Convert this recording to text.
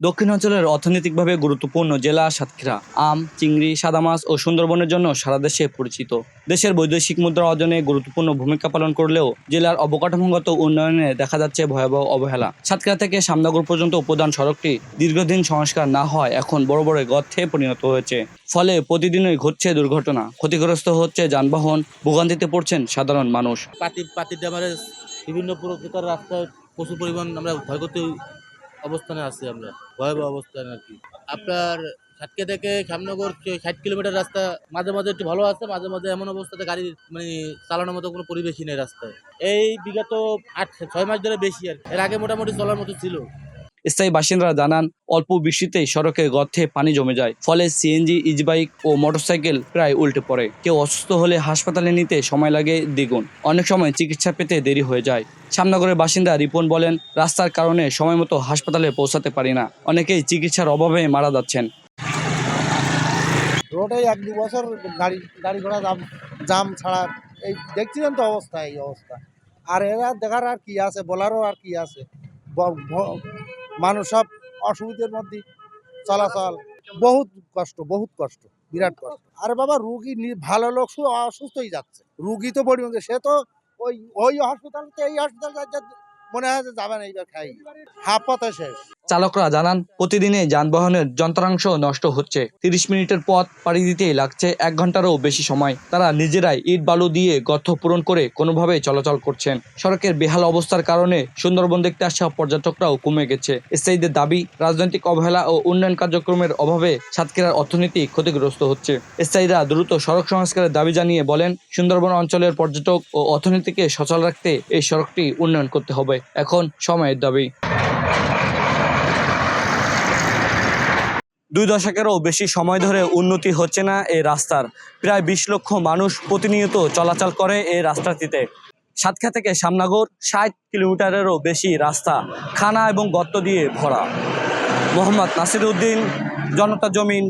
দক্ষিণাঞ্চলের অর্থনৈতিকভাবে গুরুত্বপূর্ণ জেলা সাতক্ষীরা। আম, চিংড়ি সাদা মাছ ও সুন্দরবনের জন্য সারা দেশে পরিচিত। দেশের বৈদেশিক মুদ্রা অর্জনে গুরুত্বপূর্ণ ভূমিকা পালন করলেও জেলার অবকাঠামোগত উন্নয়নে দেখা যাচ্ছে ভয়াবহ অবহেলা। সাতক্ষীরা থেকে সামনাগর পর্যন্ত প্রধান সড়কটি দীর্ঘদিন সংস্কার না হয় এখন বড় বড় গর্থে পরিণত হয়েছে। ফলে প্রতিদিনই ঘটছে দুর্ঘটনা। ক্ষতিগ্রস্ত হচ্ছে যানবাহন, ভোগান্তিতে পড়ছেন সাধারণ মানুষ। পাতি পাতি ড্যামারেজ বিভিন্ন প্রকার রাস্তায় প্রচুর পরিমাণ আমরা ক্ষয়ক্ষতি অবস্থানে আছি আমরা, ভয়াবহ অবস্থানে আর কি আপনার সাতকে থেকে শ্যামনগর ষাট কিলোমিটার রাস্তা, মাঝে মাঝে একটু ভালো আছে, মাঝে মাঝে এমন অবস্থাতে গাড়ি মানে চালানোর মতো কোনো পরিবেশই নেই রাস্তায়। এই বিগত আট, ছয় মাস ধরে বেশি আর এর আগে মোটামুটি চলার মতো ছিল। স্থায়ী বাসিন্দারা জানান, অল্প বৃষ্টিতেই সড়কের গর্থে পানি জমে যায়। ফলে সিএনজি, ইজবাইক ও মোটরসাইকেল প্রায় উল্টে পড়ে। কেউ অসুস্থ হলে হাসপাতালে নিতে সময় লাগে দ্বিগুণ। অনেক সময় চিকিৎসা পেতে দেরি হয়ে যায়। শ্যামনগরের বাসিন্দা রিপন বলেন, রাস্তার কারণে সময় মতো হাসপাতালে পৌঁছাতে পারি না। অনেকেই চিকিৎসার অভাবে মারা যাচ্ছেন। রোডে এক দু বছর গাড়ি গাড়ি ঘোড়া জাম জাম ছাড়া এই দেখছিলেন তো অবস্থা, এই অবস্থা। আর এরা দেখার আর কি আছে, বলারও আর কি আছে। মানুষ সব অসুবিধার মধ্যে চলাচল, বহুত কষ্ট বহুত কষ্ট, বিরাট কষ্ট। আরে বাবা, রুগী ভালো লোক অসুস্থই যাচ্ছে। রুগী তো পরিমাণে সে তো ওই ওই হসপিটাল এই হসপিটাল মনে হয় যাবে না, এইবার খাই। হাফ পথে শেষ। চালকরা জানান, প্রতিদিনে যানবাহনের যন্ত্রাংশ নষ্ট হচ্ছে। তিরিশ মিনিটের পথ পাড়ি দিতেই লাগছে এক ঘন্টারও বেশি সময়। তারা নিজেরাই ইট বালু দিয়ে গর্ত পূরণ করে কোনোভাবে চলাচল করছেন। সড়কের বেহাল অবস্থার কারণে সুন্দরবন দেখতে আসা পর্যটকরাও কমে গেছে। স্থায়ীদের দাবি, রাজনৈতিক অবহেলা ও উন্নয়ন কার্যক্রমের অভাবে সাতক্ষীরার অর্থনীতি ক্ষতিগ্রস্ত হচ্ছে। স্থায়ীরা দ্রুত সড়ক সংস্কারের দাবি জানিয়ে বলেন, সুন্দরবন অঞ্চলের পর্যটক ও অর্থনীতিকে সচল রাখতে এই সড়কটি উন্নয়ন করতে হবে। এখন সময়ের দাবি। দুই দশকেরও বেশি সময় ধরে উন্নতি হচ্ছে না এই রাস্তার। প্রায় বিশ লক্ষ মানুষ প্রতিনিয়ত চলাচল করে এই রাস্তাটিতে। সাতক্ষা থেকে সামনাগর ষাট কিলোমিটারেরও বেশি রাস্তা খানা এবং গর্ত দিয়ে ভরা। মোহাম্মদ নাসির উদ্দিন জনতা জমিন।